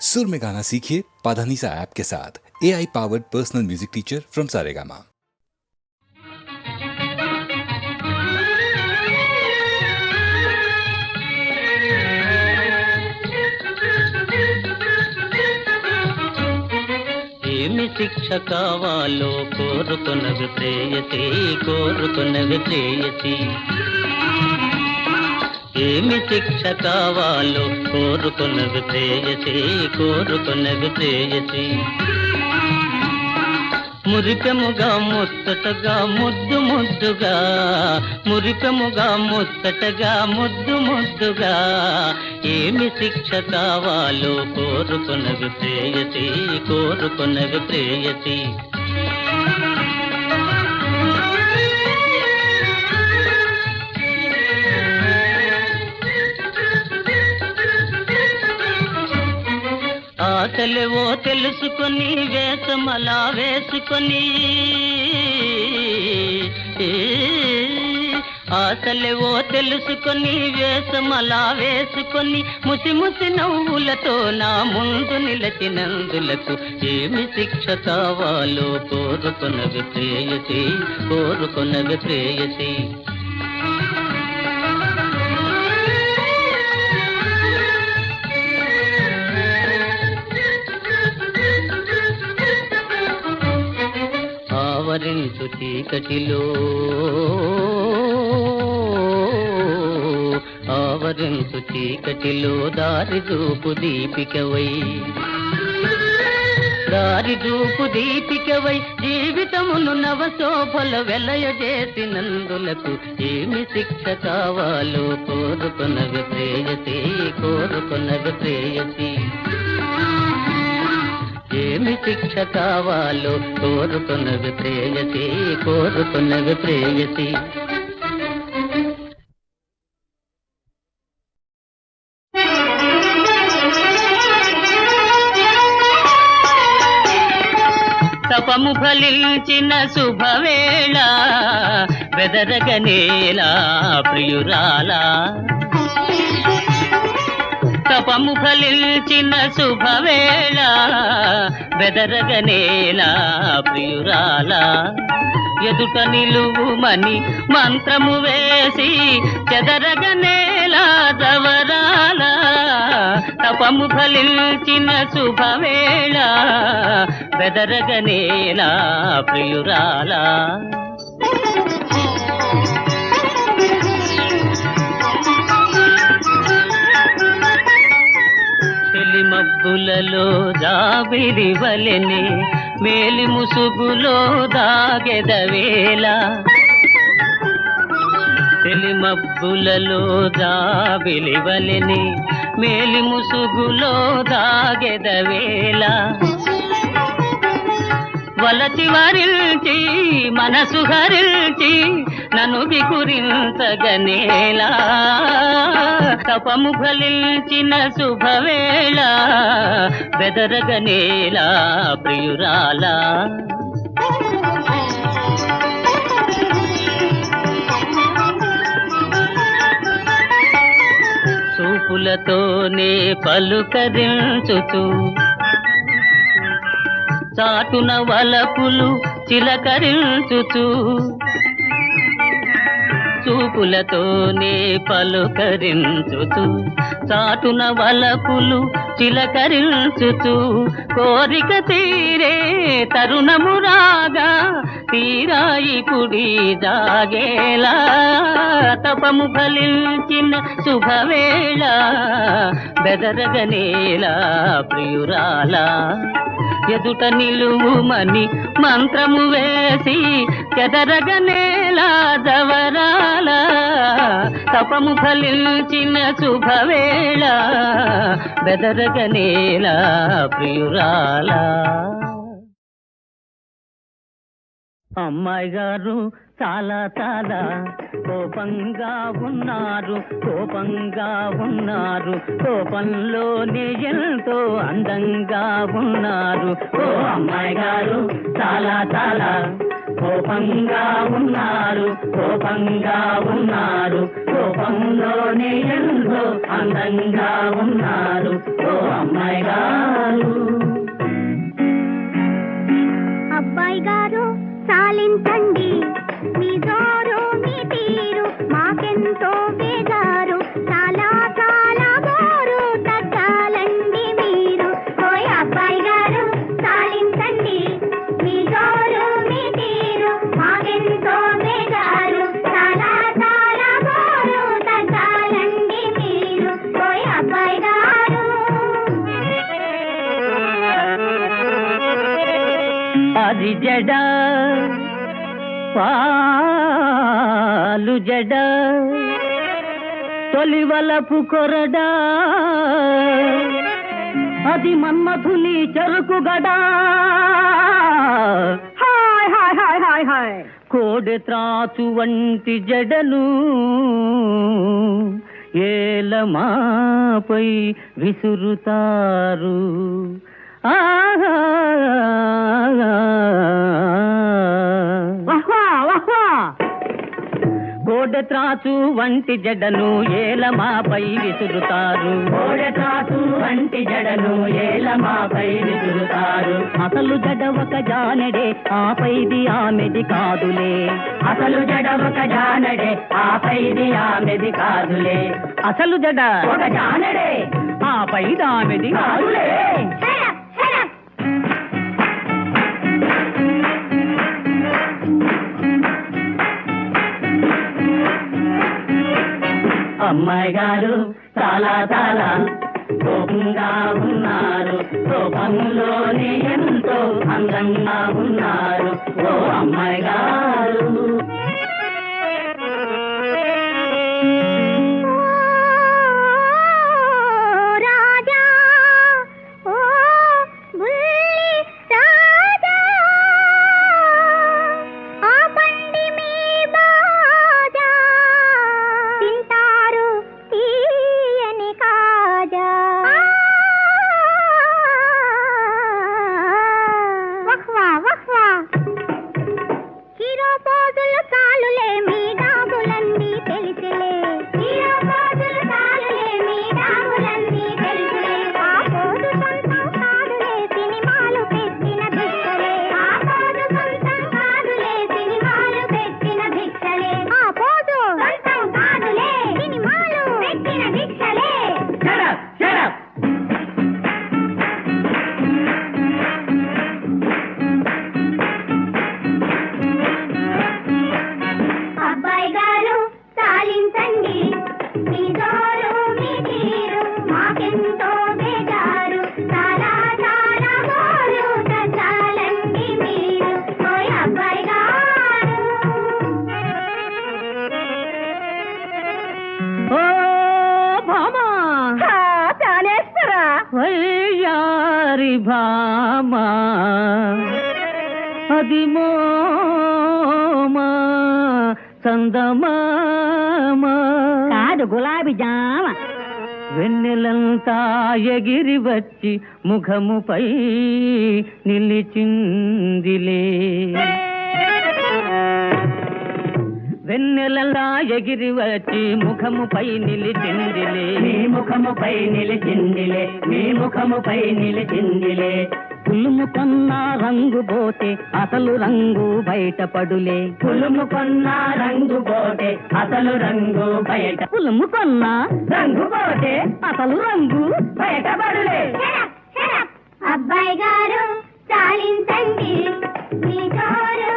सुर में गाना सीखिए पाधानीसा ऐप के साथ A I powered personal music teacher from Saregama ఏమి శిక్ష కావాలో కోరుకున్నవి ప్రేయసి కోరుకున్నవి ప్రేయసి ఏమి శిక్ష కావాలో కోరుకున్నది ప్రేయసి కోరుకున్నది ప్రేయసి. మురిపెముగా ముచ్చటగా ముద్దు ముద్దుగా మురిపెముగా ముచ్చటగా ముద్దు ముద్దుగా ఏమి శిక్ష కావాలో కోరుకున్నవి ప్రేయసి కోరుకున్నవి ప్రేయసి. ఆకలివో తెలుసుకొని వేషమలా వేసుకొని. ఆకలివో తెలుసుకొని వేషమలా వేసుకొని. ముసి ముసి నవ్వులతో నా ముందు నిలచినందులకు ఏమి శిక్ష కావాలో కోరుకున్నవి ప్రేయసి కోరుకున్నవి ప్రేయసి. ఆవరించు చీకటిలో. ఆవరించు చీకటిలో దారి చూపు దీపికవై. దారి చూపు దీపికవై జీవితమును నవశోభల వెలయజేసినందులకు ఏమి శిక్ష కావాలో కోరుకున్న ప్రేయసి కోరుకున్న ప్రేయసి ఏమి కావాలో కోరుతున్నవి ప్రేయసి కోరుతున్నవి ప్రేయసి. తపము ఫలించిన శుభవేళ వెదరగనేలా ప్రియురాలా. తపము ఫలించిన శుభవేళ బెదరగనేలా ప్రియురాలా? ఎదుట నిలువుమని మంత్రము వేసి చెదరగనేలా జవరాల? తపము ఫలించిన శుభవేళ బెదరగనేలా ప్రియురాలా? మబ్బులలో జాబిరి వలెనే మేలి ముసుగులో దాగెదవేళ తెలిమబ్బులలో జాబిలి వలెనే మేలి ముసుగులో దాగెదవేళ వలచి వరిల్చి మనసు హరిల్చి నన్ను వికురించగనేలా తపము ఫలించిన శుభవేళ బెదరగనేలా ప్రియురాలా. చూపులతోనే పలుకరించుతూ చాటున వలపులు చిలకరించుచు. చూపులతోనే పలుకరించుచు చాటున వలపులు చిలకరించుచు కోరిక తీరే తరుణము రాగా తీరాయి పుడి జాగేలా తపము ఫలించిన శుభవేళ బెదరగనేలా ప్రియురాలా. ఎదుట నిలువుమని మంత్రము వేసి చెదరగనేలా జవరాల తపము ఫలించిన శుభవేళ బెదరగనేలా ప్రియురాలా. అమ్మాయి గారు చాలా చాలా కోపంగా ఉన్నారు కోపంగా ఉన్నారు. కోపంలోనే ఎంతో అందంగా ఉన్నారు. ఓ అమ్మాయి గారు చాలా చాలా కోపంగా ఉన్నారు కోపంగా ఉన్నారు. కోపంలో ఎంతో అందంగా ఉన్నారు. ఓ అమ్మాయి గారు. అబ్బాయి గారు సాలించండి మీ జోరు మీ తీరు మాకెంతో బేజారు. చాలా చాలా బోరు తగ్గాలండి మీరు. ఓయ్ అబ్బాయి గారు సాలించండి. మీ జోరు మీ తీరు మాకెంతో బేజారు. చాలా చాలా బోరు తగ్గాలండి మీరు. ఓయ్ అబ్బాయి గారు. అది జడా పాలు జడ తొలివలపు కొరడా అది మన్మథుని చెరుకు గడా. Hi hi hi hi hi. కోడె త్రాచు వంటి జడను ఏలమాపై విసురుతారు. ఆహా. త్రాచు వంటి జడను ఏలమాపై విసురుతారు. త్రాచు వంటి జడను ఏలమాపై విసురుతారు. అసలు జడ ఒక జానడే ఆపైది ఆమెది కాదులే. అసలు జడ ఒక జానడే ఆపైది ఆమెది కాదులే. అసలు జడ ఒక జానడే ఆపైది ఆమెది కాదులే. అమ్మాయి గారు చాలా చాలా కోపంగా ఉన్నారు కోపంలోనే ఎంతో అందంగా ఉన్నారు. ఓ అమ్మాయి గారు జామ. వెన్నెలంతా ఎగిరి వచ్చి ముఖముపై నిలిచిందిలే. వెన్నెలలా ఎగిరి వచ్చి ముఖముపై నిలిచిందిలే. మీ ముఖముపై నిలిచిందిలే మీ ముఖముపై నిలిచిందిలే. పులుముకున్న రంగు పోతే అసలు రంగు బయటపడులే పులుముకొన్న రంగు పోటే అసలు రంగు బయట. పులుముకున్న రంగు పోటే అసలు రంగు బయటపడులే అబ్బాయి గారు చాలించండి. మీ జోరు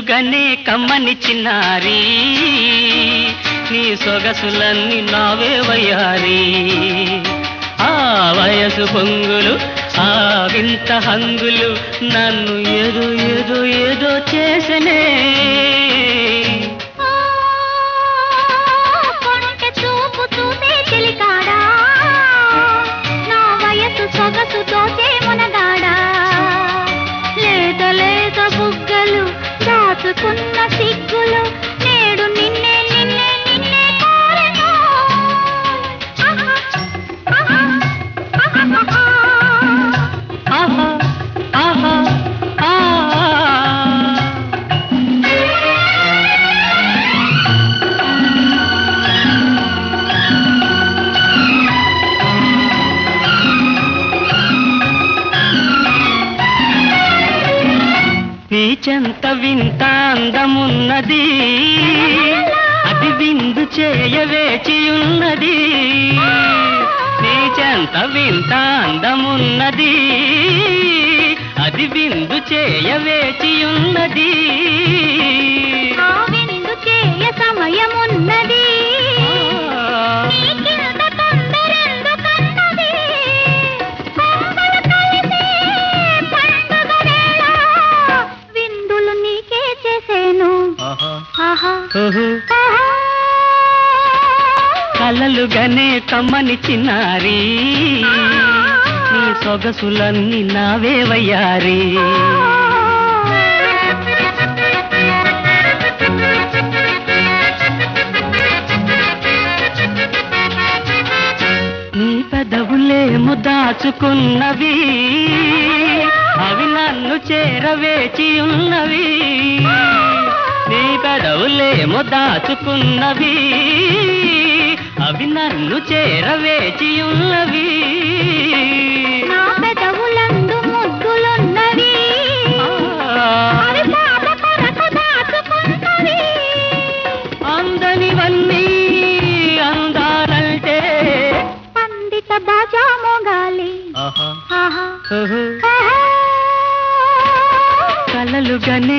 కలలుగనే కమ్మని చిన్నారి. నీ సొగసులన్నీ నావే వయ్యారి. ఆ వయసు పొంగులు ఆ వింత హంగులు నన్ను ఏదో ఏదో ఏదో చేసనే. చెంత వింత అందమున్నది అది విందు చేయవేచి ఉన్నది నీ చెంత వింత అందమున్నది అది విందు చేయవేచి ఉన్నది ఆ విందు చేయ సమయమున్నది. కలలుగానే కమ్మని చిన్నారి. నీ సొగసులన్నీ నావేవయ్యారి నీ పెదవులేము దాచుకున్నవి అవి నన్ను చేరవేచి ఉన్నవి నీ పెదవులేము దాచుకున్నవి అవి నన్ను చేరవేచి ఉన్నవి అందనివన్నీ అందాలంటే. పండిత బాజా మోగాలి. కలలుగానే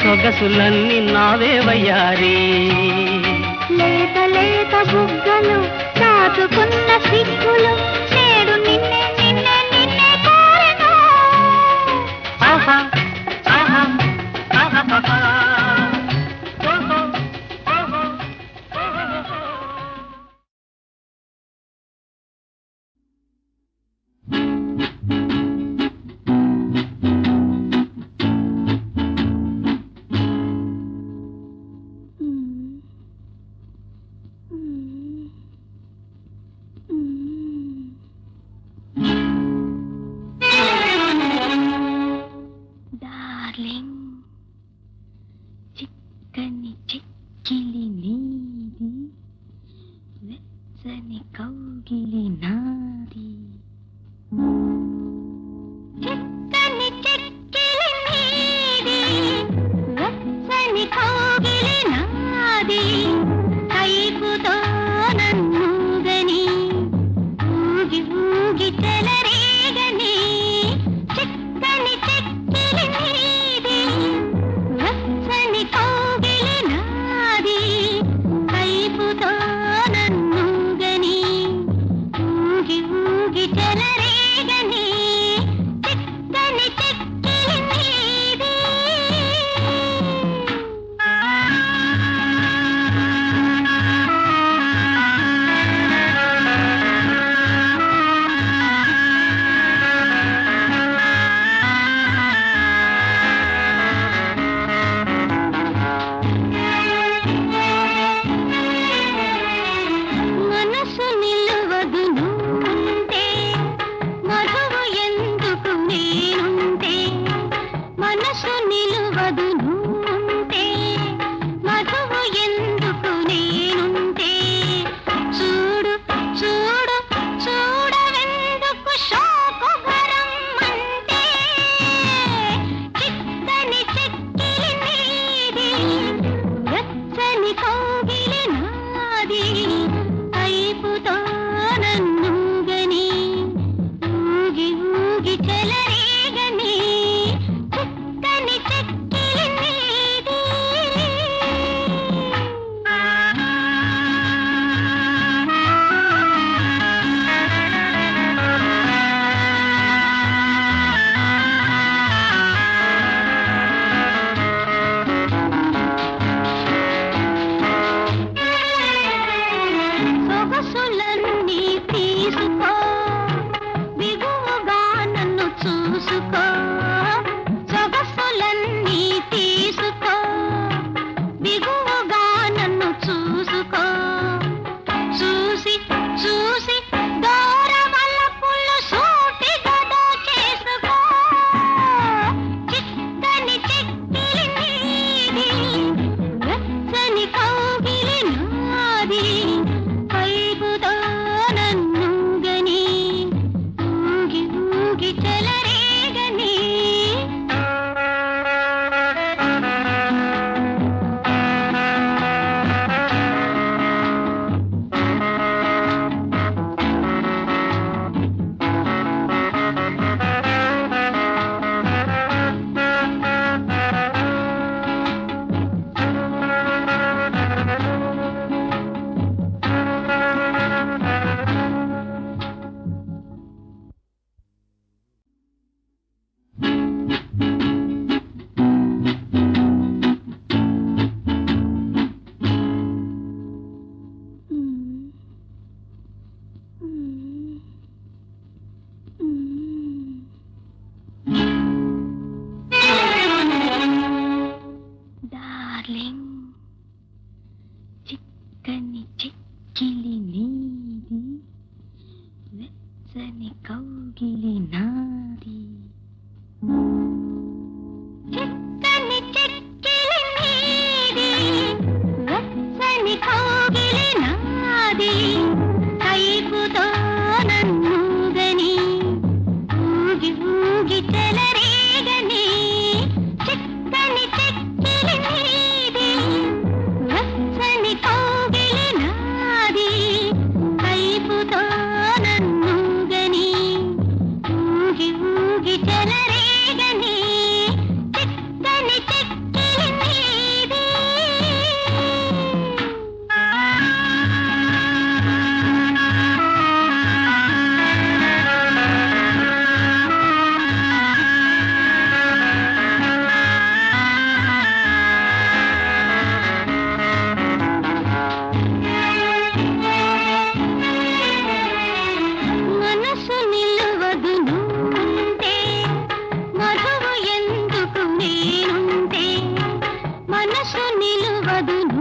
సొగసులన్నీ నావే వయ్యారి. లేత లేత బుగ్గలు దాచుకున్న సిగ్గులు నేడు నిన్నే నిన్నే నిన్నే కోరెను ఆహా ఆహా ఆహా. ಬದುಕುವುದು